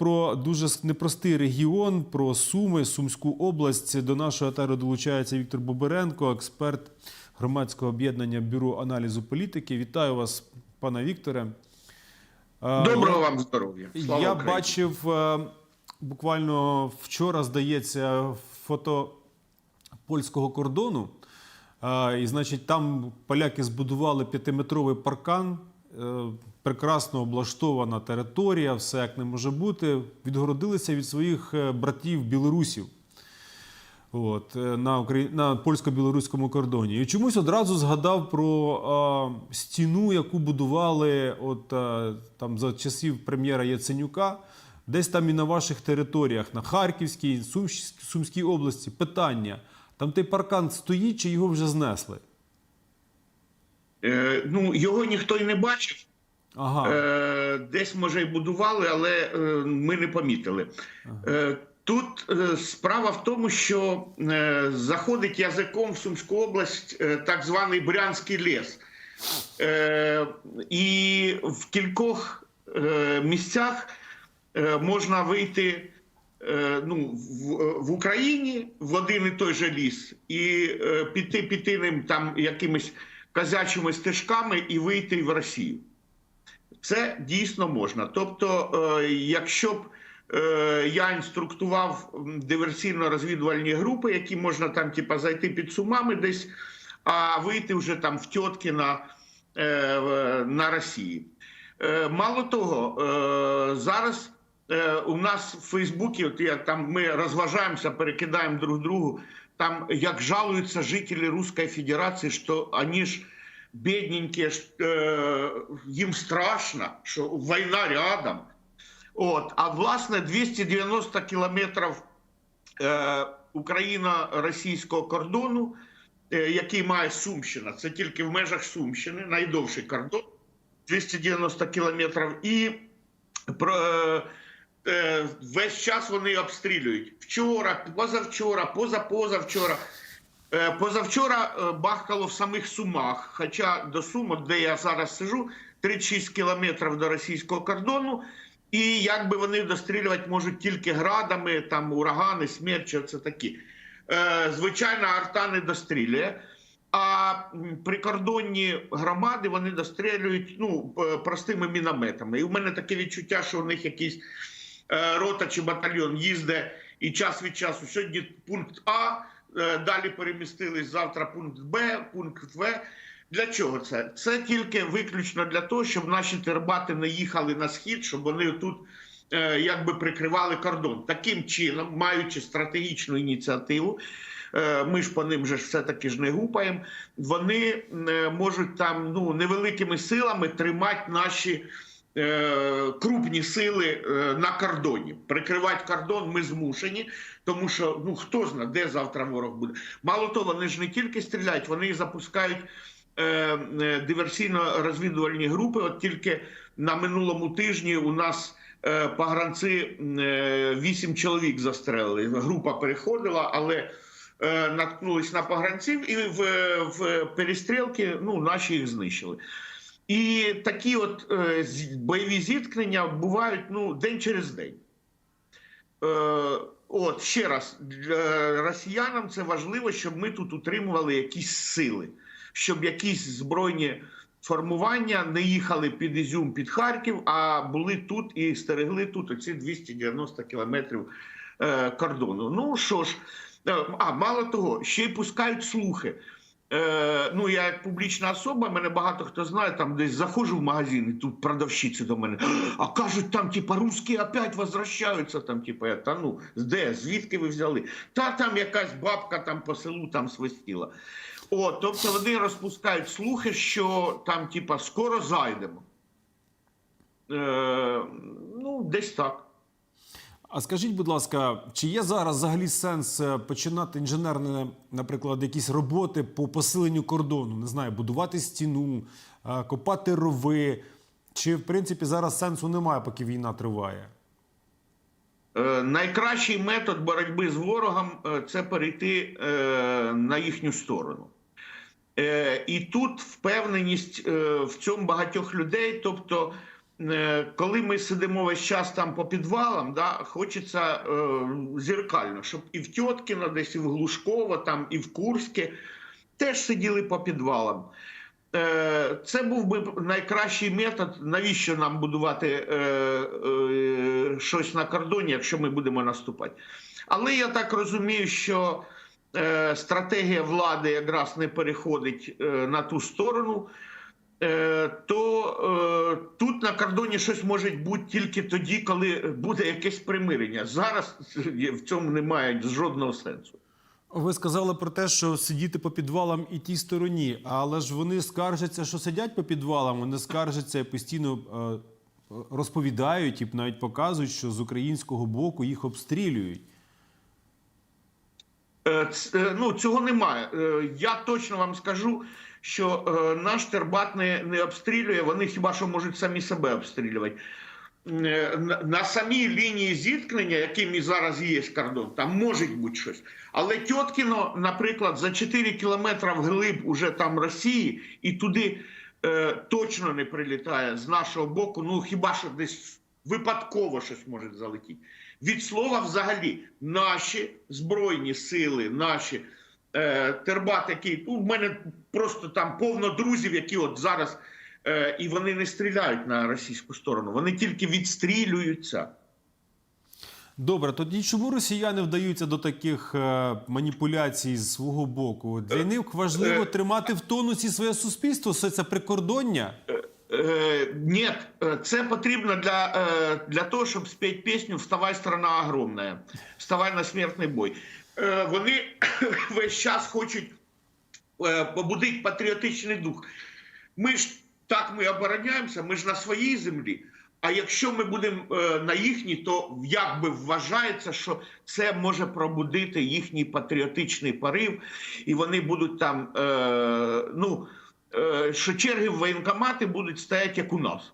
про дуже непростий регіон, про Суми, Сумську область. До нашого етеру долучається Віктор Боберенко, експерт громадського об'єднання Бюро аналізу політики. Вітаю вас, пане Вікторе. Е, Доброго вам здоров'я. Слава Я Україні. бачив е, буквально вчора, здається, фото польського кордону. Е, І, значить, там поляки збудували п'ятиметровий паркан. Е, Прекрасно облаштована територія, все як не може бути. Відгородилися від своїх е, братів білорусів. От, е, на, на польсько-білоруському кордоні. І чомусь одразу згадав про е, стіну, яку будували от, е, там, за часів прем'єра Яценюка, десь там і на ваших територіях, на Харківській, Сумській області. Питання: там той паркан стоїть чи його вже знесли? Е, ну, його ніхто й не бачив. Ага. Е, десь, може, й будували, але е, ми не помітили. Е, тут справа в тому, що заходить язиком в Сумську область так званий Брянський ліс. І в кількох місцях можна вийти ну, в, Україні в один і той же ліс і піти піти ним там якимись казячими стежками і вийти в Росію. Це дійсно можна. Тобто, е, якщо б е, я інструктував диверсійно-розвідувальні групи, які можна там, типа, зайти під сумами десь, а вийти вже там в Тьоткіна е, на Росії. Мало того, зараз у нас в Фейсбуці, от я там ми розважаємося, перекидаємо друг другу. Там як жалуються жителі Руської Федерації, що вони ж бідненькі, їм страшно, що війна рядом. От, а власне 290 кілометрів е, Україно-російського кордону, е, який має Сумщина, це тільки в межах Сумщини, найдовший кордон 290 кілометрів. І про, е, весь час вони обстрілюють. Вчора, позавчора, позапозавчора. Е, Позавчора е, бахкало в самих Сумах, хоча до Сум, де я зараз сижу, 36 кілометрів до російського кордону. І якби вони дострілювати можуть тільки градами, там урагани, смерчі, це такі. Е, звичайно, арта не дострілює. А прикордонні громади вони дострілюють ну, е, простими мінометами. І в мене таке відчуття, що у них якийсь е, рота чи батальйон їздить і час від часу. Сьогодні пункт А, е, далі перемістились завтра пункт Б, пункт В. Для чого це? Це тільки виключно для того, щоб наші тербати не їхали на схід, щоб вони тут е, якби прикривали кордон. Таким чином, маючи стратегічну ініціативу, е, ми ж по ним же все-таки ж не гупаємо. Вони е, можуть там ну невеликими силами тримати наші. Е, Крупні сили е, на кордоні прикривати кордон. Ми змушені, тому що ну хто знає, де завтра ворог буде. Мало того, вони ж не тільки стріляють, вони запускають е, диверсійно-розвідувальні групи. От тільки на минулому тижні у нас погранці вісім чоловік застрелили. Група переходила, але е, наткнулись на погранців і в, в перестрілки ну, наші їх знищили. І такі от е, бойові зіткнення бувають ну, день через день. Е, от ще раз, росіянам це важливо, щоб ми тут утримували якісь сили, щоб якісь збройні формування не їхали під Ізюм, під Харків, а були тут і стерегли тут оці 290 кілометрів е, кордону. Ну що ж, а мало того, ще й пускають слухи. Е, ну, я як публічна особа, мене багато хто знає, там десь заходжу в магазин, і тут продавщиці до мене. А кажуть, там, типа, русські опять возвращаються. Там, типа, я, та ну, де, звідки ви взяли? Та там якась бабка там по селу там свистіла. О, тобто вони розпускають слухи, що там, типа, скоро зайдемо. Е, ну, десь так. А скажіть, будь ласка, чи є зараз взагалі сенс е, починати інженерне, наприклад, якісь роботи по посиленню кордону? Не знаю, будувати стіну, е, копати рови? Чи в принципі зараз сенсу немає, поки війна триває? Е, Найкращий метод боротьби з ворогом це перейти на їхню сторону. І тут впевненість в цьому багатьох людей. Тобто коли ми сидимо весь час там по підвалам, да, хочеться е, зеркально, щоб і в Тьоткіно, десь і в Глушково, там, і в Курське теж сиділи по підвалам. Е, Це був би найкращий метод, навіщо нам будувати е, е, щось на кордоні, якщо ми будемо наступати. Але я так розумію, що е, стратегія влади якраз не переходить е, на ту сторону. Е, то е, тут на кордоні щось може бути тільки тоді, коли буде якесь примирення. Зараз в цьому немає жодного сенсу. Ви сказали про те, що сидіти по підвалам і тій стороні, але ж вони скаржаться, що сидять по підвалам, вони скаржаться і постійно е, розповідають і навіть показують, що з українського боку їх обстрілюють. Е, е, Ну, цього немає. Е, Я точно вам скажу, що наш тербат не, не обстрілює, вони хіба що можуть самі себе обстрілювати. На, самій лінії зіткнення, якими зараз є кордон, там може бути щось. Але Тьоткіно, наприклад, за 4 кілометри вглиб уже там Росії, і туди е, точно не прилітає з нашого боку. Ну хіба що десь випадково щось може залетіти. Від слова, взагалі, наші збройні сили, наші е, тербат, який ну, в мене просто там повно друзів, які от зараз е, і вони не стріляють на російську сторону, вони тільки відстрілюються. Добре, тоді чому росіяни вдаються до таких е, маніпуляцій з свого боку? Для них важливо е, тримати в тонусі своє суспільство, все це прикордоння. Е, е, це потрібно для, е, для того, щоб спіти пісню Вставай, страна огромна, вставай на смертний бой. Вони весь час хочуть побудити патріотичний дух. Ми ж так ми обороняємося, ми ж на своїй землі. А якщо ми будемо на їхній, то якби вважається, що це може пробудити їхній патріотичний порив, і вони будуть там, ну, що черги в воєнкомати будуть стояти, як у нас.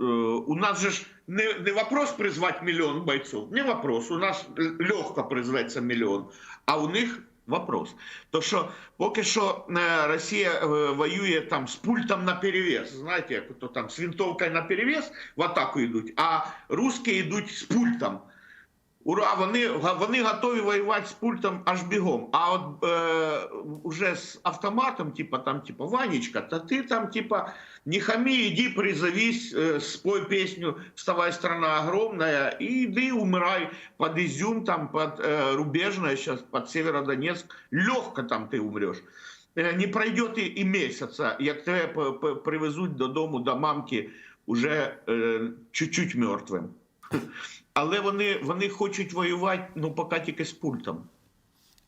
Е, у нас же ж не, не вопрос призвати мільйон бойців, не вопрос. У нас легко призветься мільйон, а у них вопрос. То що поки що е, Росія е, воює там з пультом на перевес, знаєте, як то там з винтовкою на перевес в атаку йдуть, а русські йдуть з пультом. Ура, вони, вони готові воювати з пультом аж бігом. А от е, уже з автоматом, типа там, типа Ванечка, та ти там, типа, не хами, иди призовись, э, спой песню «Вставай, страна огромная» и иди умирай под Изюм, там, под э, Рубежное, сейчас под Северодонецк. Легко там ты умрешь. Э, не пройдет і, і місяця, як тебе п- п- привезуть додому до мамки уже е, чуть-чуть мертвим. Але вони, вони хочуть воювати, ну, поки тільки з пультом.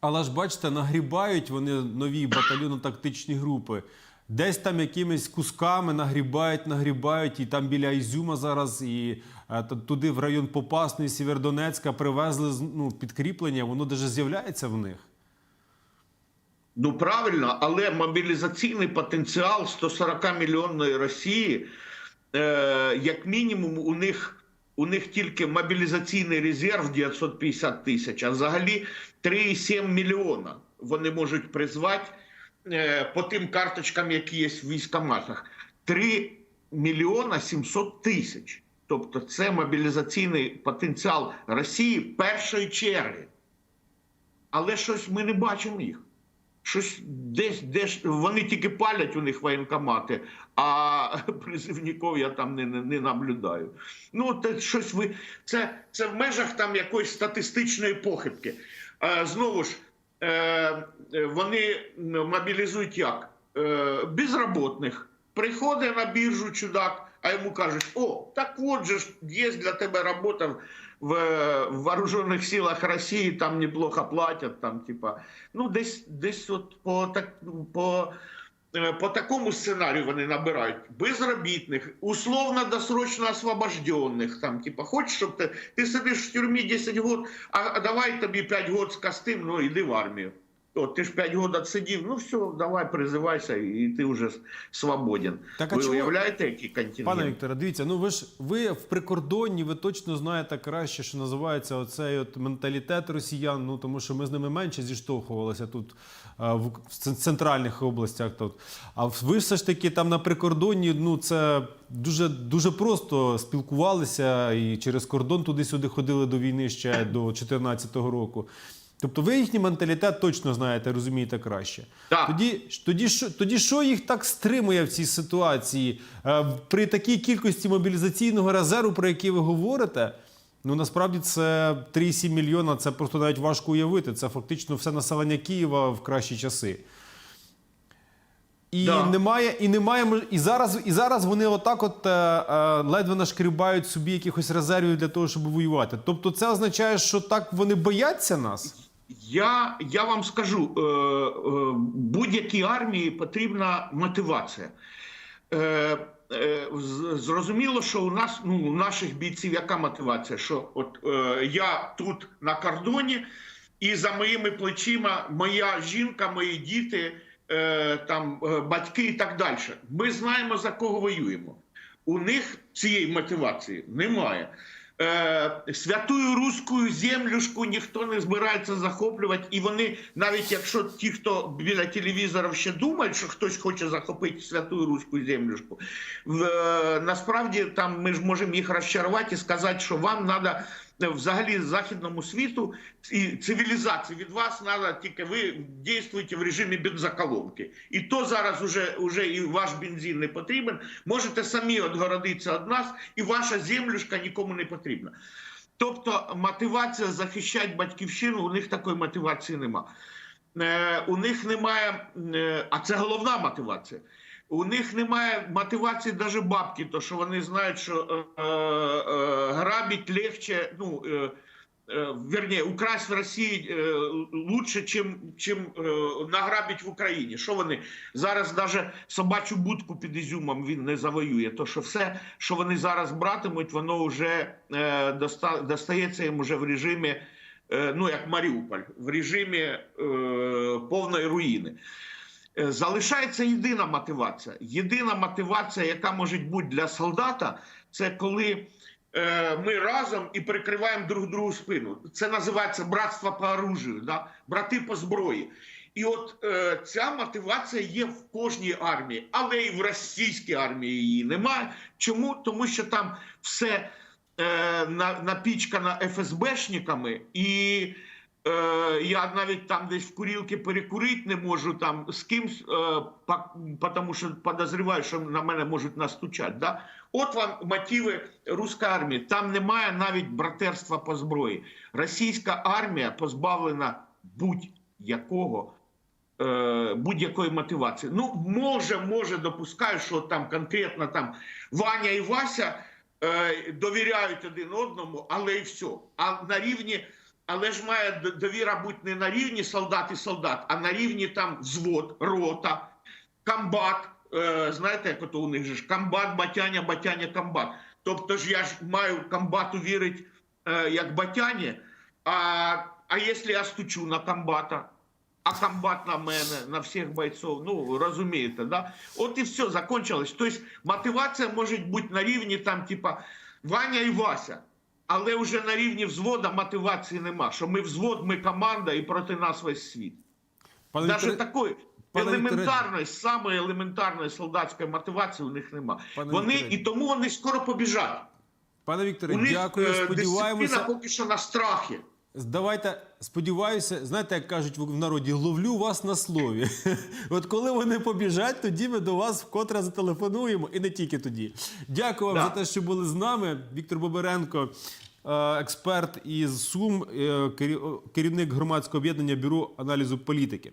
Але ж бачите, нагрібають вони нові батальйонно-тактичні групи. Десь там якимись кусками нагрібають, нагрібають, і там біля Ізюма зараз, і е, туди в район Попасної, Сєвєродонецька привезли ну, підкріплення, воно даже з'являється в них. Ну правильно, але мобілізаційний потенціал 140 мільйонної Росії, е, як мінімум, у них. У них тільки мобілізаційний резерв 950 тисяч, а взагалі 3,7 мільйона вони можуть призвати е, по тим карточкам, які є в військоматах. 3 мільйона 700 тисяч. Тобто це мобілізаційний потенціал Росії першої черги. Але щось ми не бачимо їх. Щось десь, десь вони тільки палять у них воєнкомати, а призивників я там не, не, не наблюдаю. Ну, те щось ви це, це в межах там якоїсь статистичної похибки. Е, знову ж е, е, вони мобілізують як? Е, безробітних. Приходить на біржу чудак, а йому кажуть: о, так от же ж є для тебе робота в, вооруженных силах Росії, там неплохо платять, там, типа, ну, десь, десь от по, так, по, е, по такому сценарію вони набирають безробітних, условно досрочно освобожденных, там, типа, хочеш, щоб ти, ти сидиш в тюрмі 10 років, а, давай тобі 5 років скастим, ну, іди в армію. От ти ж 5 років сидів, ну все, давай призивайся, і ти вже свободен. Так, а ви чому- уявляєте, який контингент? Пане Вікторе, дивіться, ну ви ж ви в прикордонні, ви точно знаєте краще, що називається оцей от менталітет росіян. Ну тому що ми з ними менше зіштовхувалися тут в, центральних областях. Тут. А ви все ж таки там на прикордонні, ну це дуже дуже просто спілкувалися і через кордон туди-сюди ходили до війни ще до 2014 року. Тобто ви їхній менталітет точно знаєте, розумієте краще. Так. Тоді, тоді, що, тоді що їх так стримує в цій ситуації? Е, При такій кількості мобілізаційного резерву, про який ви говорите, ну насправді це 3,7 мільйона, це просто навіть важко уявити. Це фактично все населення Києва в кращі часи. І Да. немає, і немає і зараз, і зараз вони отак, от е, е, ледве нашкрібають собі якихось резервів для того, щоб воювати. Тобто, це означає, що так вони бояться нас. Я, я вам скажу, е, е, будь-якій армії потрібна мотивація. Е, е, зрозуміло, що у нас, ну, у наших бійців яка мотивація? Що от я тут на кордоні, і за моїми плечима моя жінка, мої діти, там, батьки і так далі. Ми знаємо, за кого воюємо. У них цієї мотивації немає. Е, святую руську землюшку ніхто не збирається захоплювати, і вони, навіть якщо ті, хто біля телевізорів ще думають, що хтось хоче захопити святую руську землюшку, е, насправді там ми ж можемо їх розчарувати і сказати, що вам треба взагалі західному світу і цивілізації від вас треба тільки ви дійствуєте в режимі бензоколонки. І то зараз уже, уже і ваш бензин не потрібен. Можете самі відгородитися від нас, і ваша землюшка нікому не потрібна. Тобто мотивація захищати батьківщину, у них такої мотивації нема. Е, у них немає, е, а це головна мотивація. У них немає мотивації навіть бабки, то що вони знають, що е, е, грабить легче, ну, е, е, украсть в Росії е, лучше, чим, чим е, награбить в Україні. Що вони зараз навіть собачу будку під Ізюмом він не завоює. То що все, що вони зараз братимуть, воно вже е, доста, достається їм вже в режимі, е, ну як Маріуполь, в режимі е, повної руїни. Е, Залишається єдина мотивація. Єдина мотивація, яка може бути для солдата, це коли е, ми разом і прикриваємо друг другу спину. Це називається братство по оружию, да? брати по зброї. І от е, ця мотивація є в кожній армії, але і в російській армії її немає. Чому? Тому що там все е, на, напічкано ФСБшниками і. Е, я навіть там десь в курілки перекурити не можу там з кимсь, е, тому що подозріваю, що на мене можуть настучати. Да? От вам мотиви руської армії. Там немає навіть братерства по зброї. Російська армія позбавлена будь-якого. е, Будь-якої мотивації. Ну, може, може, допускаю, що там конкретно там Ваня і Вася е, довіряють один одному, але і все. А на рівні але ж має довіра бути не на рівні солдат і солдат, а на рівні там взвод, рота, комбат. Е, знаєте, як ото у них же ж комбат, батяня, батяня, комбат. Тобто ж я ж маю комбату вірити е, як батяні, а, а якщо я стучу на комбата, а комбат на мене, на всіх бойців, ну розумієте, да? От і все, закончилось. Тобто мотивація може бути на рівні там, типа Ваня і Вася. Але вже на рівні взвода мотивації нема. Що ми взвод, ми команда і проти нас весь світ. Пане Навіть Вікторе- такої пане елементарної, самої елементарної солдатської мотивації у них нема. Пане вони Вікторе. і тому вони скоро побіжать. Пане Вікторе, У них дякую. е, Сподіваємося. поки що на страхі. Давайте сподіваюся, знаєте, як кажуть в народі, ловлю вас на слові. От коли вони побіжать, тоді ми до вас вкотре зателефонуємо, і не тільки тоді. Дякую вам Да. за те, що були з нами. Віктор Боберенко, е, експерт із Сум, е, керівник громадського об'єднання бюро аналізу політики.